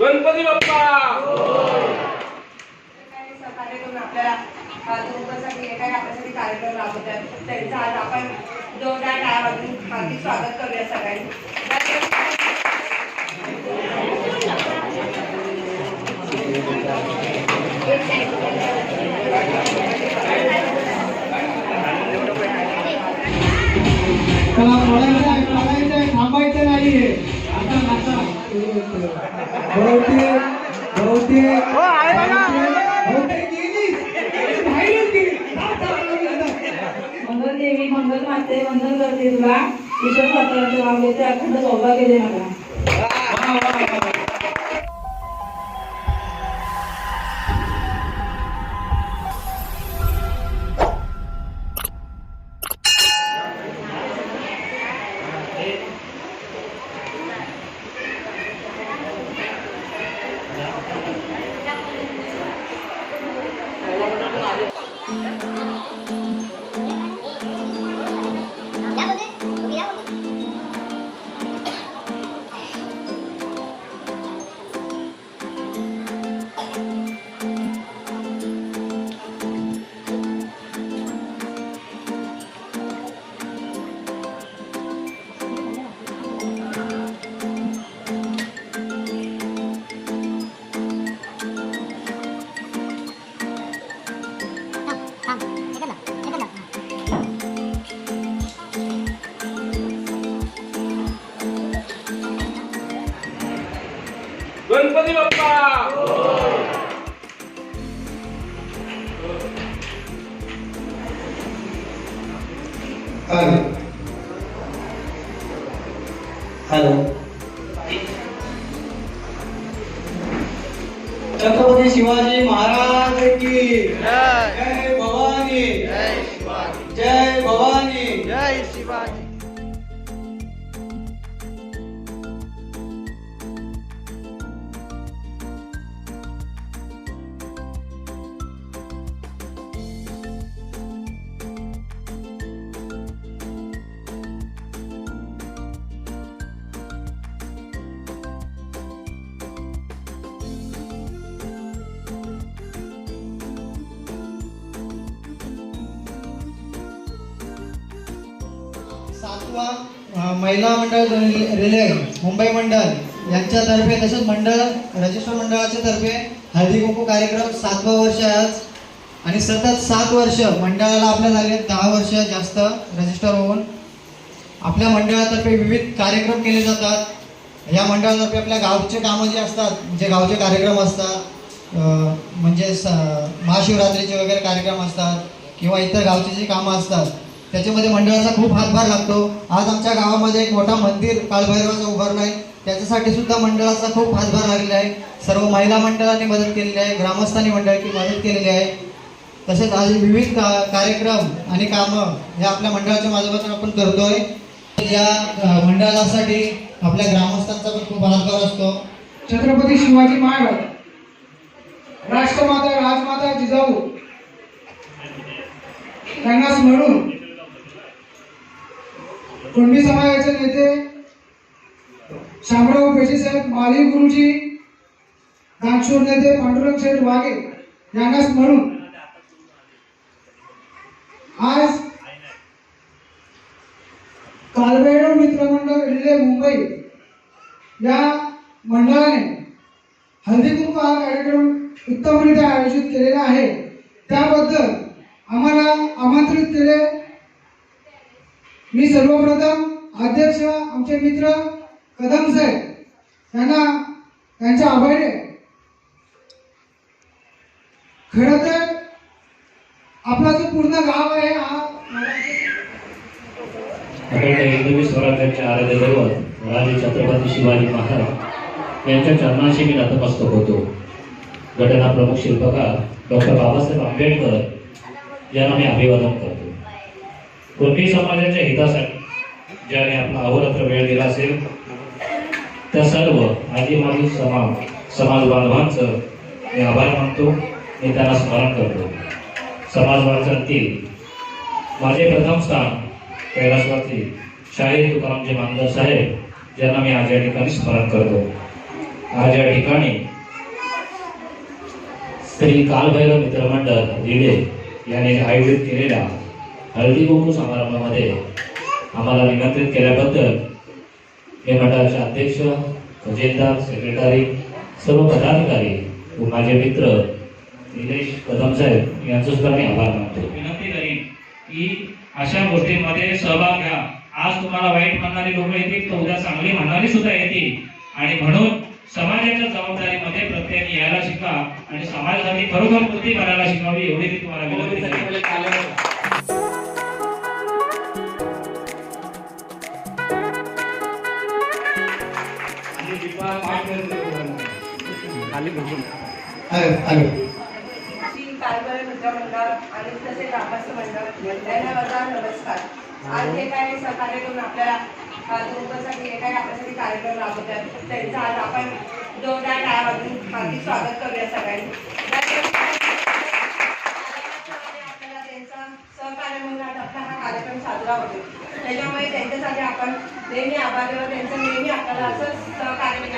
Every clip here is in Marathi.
गणपती बाप्पा! आपल्याला अ, लोकांसाठी हे काही आपल्यासाठी कार्यक्रम राबवतात. त्यांचं आज आपण जोरदार टाळ्या वाजवून हार्दिक स्वागत करूया सगळ्यांनी. देवी मंगल माते वंदन करते तुला. ईश्वर पात्रांच्या मागेचे अखंड सौभाग्य दे मला. वा, वा, वा, वा. गणपती बाप्पा हॅलो हॅलो छत्रपती शिवाजी महाराज की सातवा महिला मंडळ रिले मुंबई मंडळ यांच्यातर्फे तसेच मंडळ रजिस्टर मंडळाच्या तर्फे हळदी कुंकू कार्यक्रम सातवं वर्ष आहे आज. आणि सतत सात वर्ष मंडळाला आपल्या झाले दहा वर्ष जास्त रजिस्टर होऊन आपल्या मंडळातर्फे विविध कार्यक्रम केले जातात. या मंडळातर्फे आपल्या गावचे कामं जे असतात जे गावचे कार्यक्रम असतात म्हणजे स महाशिवरात्रीचे वगैरे कार्यक्रम असतात किंवा इतर गावची जी कामं असतात त्याच्यामध्ये मंडळाचा खूप हातभार लागतो. आज आमच्या गावामध्ये एक मोठा मंदिर कालभैरवाचं उभारलं आहे. त्याच्यासाठी सुद्धा मंडळाचा खूप हातभार लागलेला आहे. सर्व महिला मंडळांनी मदत केलेली आहे. ग्रामस्थांनी मंडळाची मदत केलेली आहे. तसेच आज विविध का कार्यक्रम आणि कामं हे आपल्या मंडळाच्या माध्यमातून आपण करतोय. या मंडळासाठी आपल्या ग्रामस्थांचा पण खूप हातभार असतो. छत्रपती शिवाजी महाराज राष्ट्रमाता राजमाता जिजाऊ त्यांना स्मरून कुणबी समाजाचे नेते शामराव पेशे साहेब माली गुरुजी नागशूर नेते पांडुरंग शेठ वाघे यांना स्मरून आज कालबेडो मित्रमंडळ रिले मुंबई या मंडळाने हळदी कुंकू हा कार्यक्रम उत्तमरित्या आयोजित केलेला आहे. त्याबद्दल आम्हाला आमंत्रित केले मी सर्वप्रथम अध्यक्ष आमचे मित्र कदम साहेब यांना त्यांचे आभारी आहे खरं तर आपला जो पूर्ण गाव आहे हा अखंड हिंदवी स्वराज्याचे आराध्य दैवत राजे छत्रपती शिवाजी महाराज यांच्या चरणाशी मी नतमस्तक होतो. घटना प्रमुख शिल्पकार डॉक्टर बाबासाहेब आंबेडकर यांना मी अभिवादन करतो. कुणबी समाजाच्या हितासाठी ज्याने आपला अहोरात्र वेळ दिला असेल त्या सर्व आजी समाज समाज बांधवांचं मी आभार मानतो. मी त्यांना स्मरण करतो. समाज बांधवांतील माझे प्रथम स्थान कैलासवासी शाहीर तुकारामजी मानगर साहेब ज्यांना मी आज या ठिकाणी स्मरण करतो. आज या ठिकाणी श्री कालभैरव मित्रमंडळ रिडे यांनी आयोजित केलेल्या हळदी कुंकू समारंभामध्ये आम्हाला निमंत्रित केल्याबद्दल हे मंडळाचे अध्यक्ष खजिनदार सेक्रेटरी सर्व पदाधिकारी व माझे मित्र निलेश कदम साहेब यांचं सुद्धा मी आभार मानतो. विनंती करीन की अशा गोष्टींमध्ये सहभाग घ्या. आज तुम्हाला वाईट म्हणणारी लोक येतील तर उद्या चांगली म्हणणारी सुद्धा येतील. आणि म्हणून समाजाच्या जबाबदारीमध्ये प्रत्येकाने यायला शिका आणि समाजासाठी खरोखर कृती करायला शिकावी एवढी मी तुम्हाला विनंती करेन. हॅलो हॅलो श्री कारभार मित्र मंडळ आणि तसे ग्रामस्थ मंडळ यांना माझा नमस्कार. आज हे काय सहकार्य करून आपल्याला लोकांसाठी हे काय आपल्यासाठी कार्यक्रम राबवतात त्यांचं आज आपण जोरदार टाळ्या वाजून हार्दिक स्वागत करूया सगळ्यांनी आपल्याला त्यांचं सहकार्य म्हणून आज आपला हा कार्यक्रम साजरा होतो. त्याच्यामुळे त्यांच्यासाठी आपण नेहमी आभार व त्यांचं नेहमी आपल्याला असं सहकार्य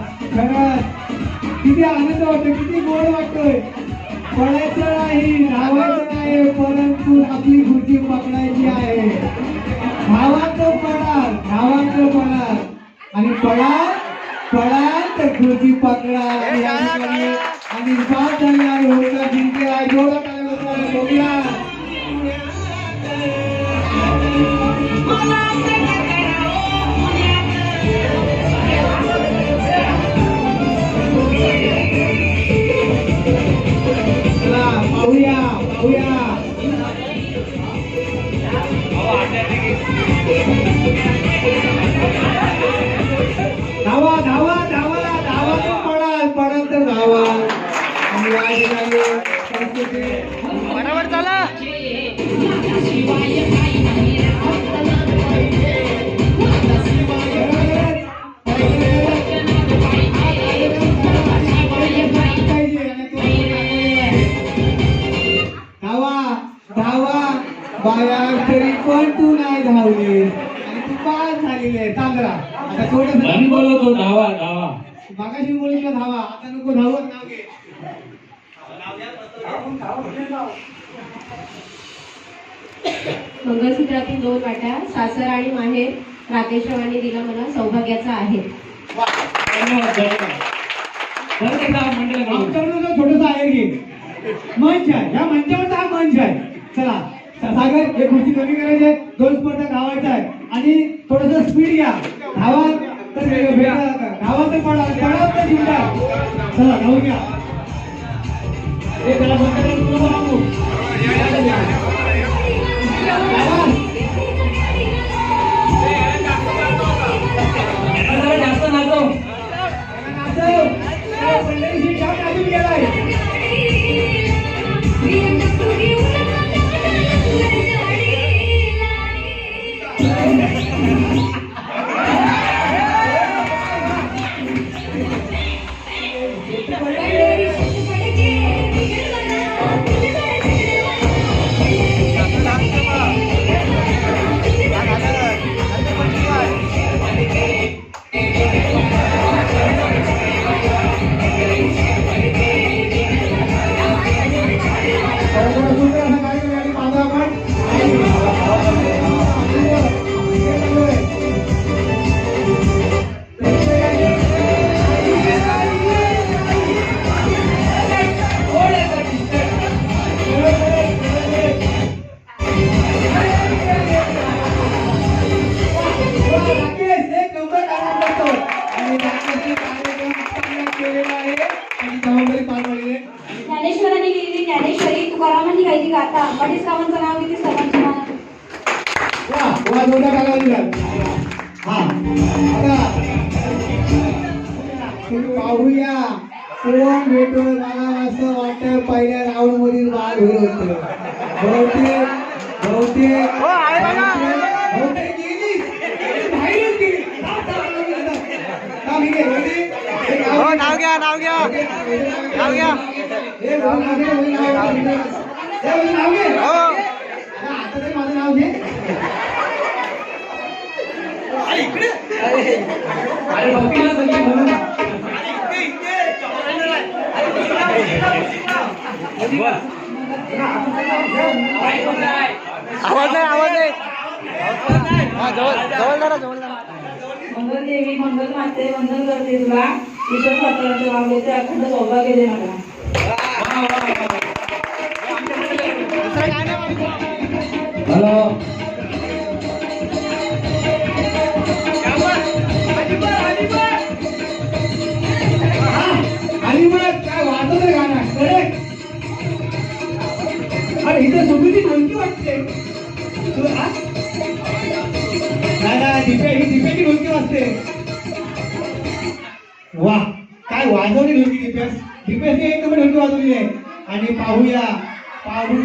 खरंच. किती आनंद वाटतो किती गोड वाटतोय. पळायचं नाही धावायचं नाही परंतु आपली खुर्ची पकडायची आहे. धावाचं पडाल धावाचं पडाल आणि पडाल पडाल तर खुर्ची पकडा. आणि झाली आहे होता जिंकले. आहे टाळ्या वाजवा, बघूया. पाहूया पाहूया झालेली आहे. चांगला आता थोडस मी बोलतो धावा धावा. मागाशी बोलतो धावा. आता नको धावत नाव घे. मंगळसूत्रातील दोन वाट्या सासर आणि माहेर राकेशरावांनी दिला मला सौभाग्याचा आहे. मंडळ थोडस आहे घे मंच आहे. या मंचावरचा हा मंच आहे. चला. सागर हे खुर्ची कमी करायचे दोन स्पर्धा धावायचा आहे आणि थोडस स्पीड घ्या. धावा तर धावा तर पडा पडा तर जिंका. चला धावून घ्या. हे त्याला बंद करा, गाथा अडीच कामांचं नाव किती सर्वांच्या. हा पाहूया कोण भेटो मला असं वाटतं पहिल्या राऊंड मधील बाळ होईल होतं बहुतेक बहुतेक बहुतेक- बहुतेक गेली. बाहेरच गेली. हे. नाव घ्या नाव घ्या नाव घ्या हे नाव घे, नाव घे. नाव घे. आता तरी माझं नाव घे. अरे भक्तीला संगीत म्हणून. आवाज नाही आवाज नाही. जवळ जवळ जरा जवळ जरा मंगल देवी मंगल माते वंदन करते तुला. ईश्वर पात्रांचं घेते अखंड सौभाग्य दे मला. हॅलो अलिबाग काय वाजत आहे गाणं? करेक्ट अरे इथे सुटूची ढोलकी वाटते तू, दिपे ही दिपेची ढोलकी वाजते.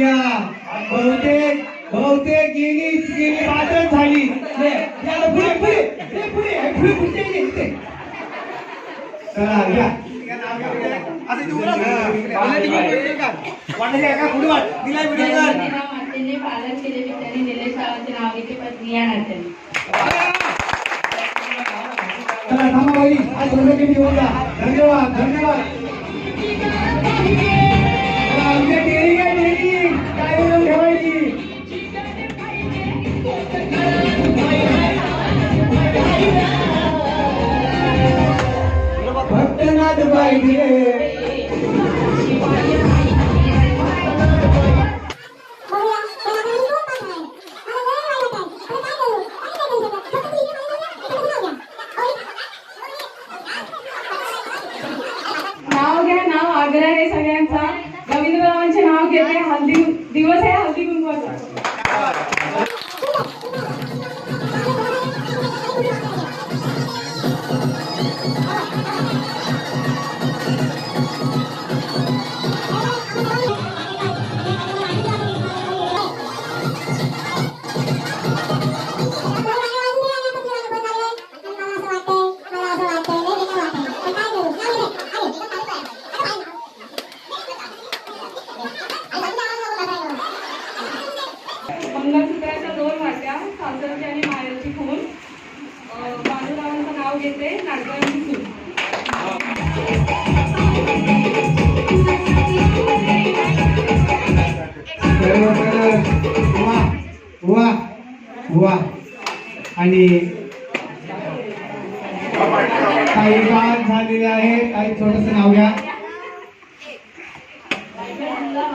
पाहूया बहुतेक बहुतेक गेली गेली पाचच झाली. पुढे पुढे. पुढे पुढे. चला या. पालन केले विद्याने निलेश रावांचे नाव घेते पत्नी या नात्याने चला थांबा बाई. आज दोघं घेऊन जा. धन्यवाद धन्यवाद. not the right here.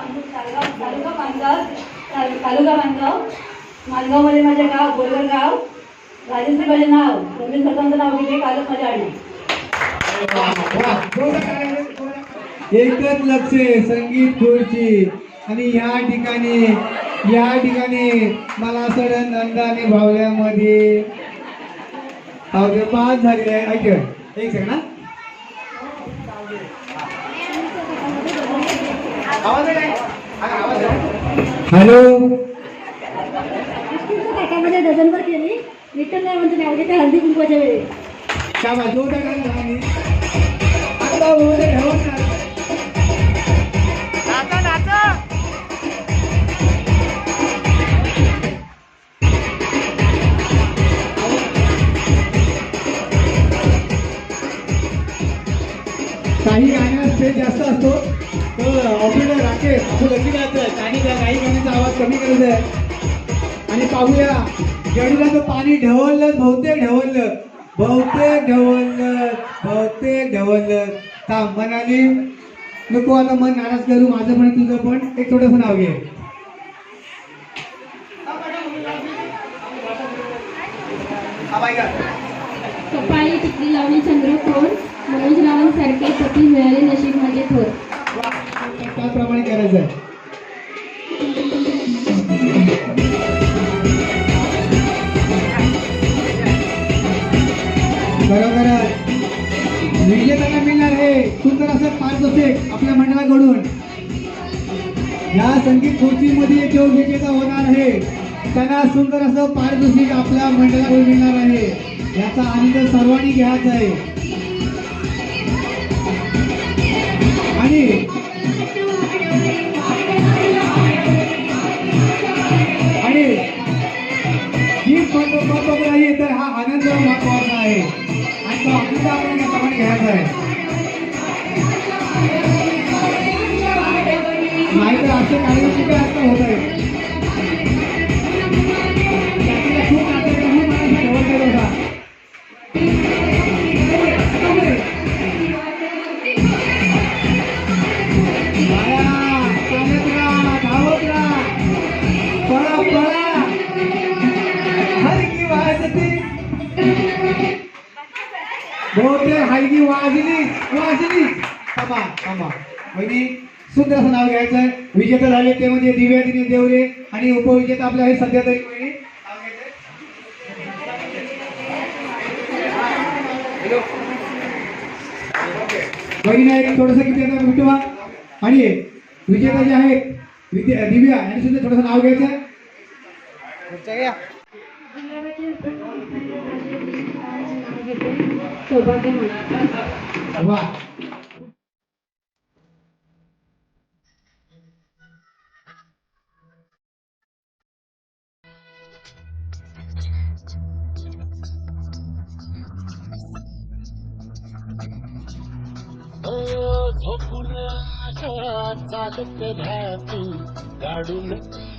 तालुका पांजर तालुका मानगाव मानगावमध्ये माझे गाव बोरगर गाव. राजेंद्र माझे नाव रवींद्र सरपंच नाव विवेक कालच माझ्या आडनाव एकच लक्ष संगीत खुर्ची. आणि या ठिकाणी या ठिकाणी मला सडन नंदाने भावल्यामध्ये. पाच झालेले आहे ऐक एक सेकंड हॅलो. ताटामध्ये डझनभर केली. विठ्ठल नाही म्हणजे नाव घेते हळदी कुंकवाच्या वेळी. क्या टाका आणि आता काही गाण्यात स्पेस जास्त असतो. ऑपरेटर राकेश आपण लक्ष द्यायचं आणि त्या काही गाण्याचा आवाज कमी करायचा आहे आणि पाहूया जडीला पाणी ढवळलं बहुतेक ढवळलं. बहुतेक ढवळलं बहुतेक ढवळलं. थांब म्हणाली नको आता मन नाराज करू माझं पण तुझं पण. एक थोडंसं नाव घे. कपाळी टिकली लावली चंद्रकोर. मनोज रावांसारखे पती मिळाले नशीब माझे थोर. त्याप्रमाणे करायचं आहे. बरोबर विजेत्यांना मिळणार आहे सुंदर असं पारितोषिक आपल्या मंडळाकडून या संगीत खुर्चीमध्ये जो विजेता होणार आहे. त्यांना सुंदर असं पारितोषिक आपल्या मंडळाकडून मिळणार आहे. याचा आनंद सर्वांनी घ्यायचा आहे. राहा, धावत काही पळा पळा होत आहे? बहुतेक हलकी वाजली वाजली. थांबा थांबा. बहिणी सुंदर असं नाव घ्यायचंय. विजेता झाले ते म्हणजे दिव्या दिने देवरे आणि उपविजेता आपले आहे सध्या तरी घ्यायचंय. वहिनी एक थोडंसं किती विठोबा आणि विजेता जे आहेत विद्या दिव्या यांनी सुद्धा थोडंसं नाव घ्यायचं. झोपून सौभाग्य चालत वा चला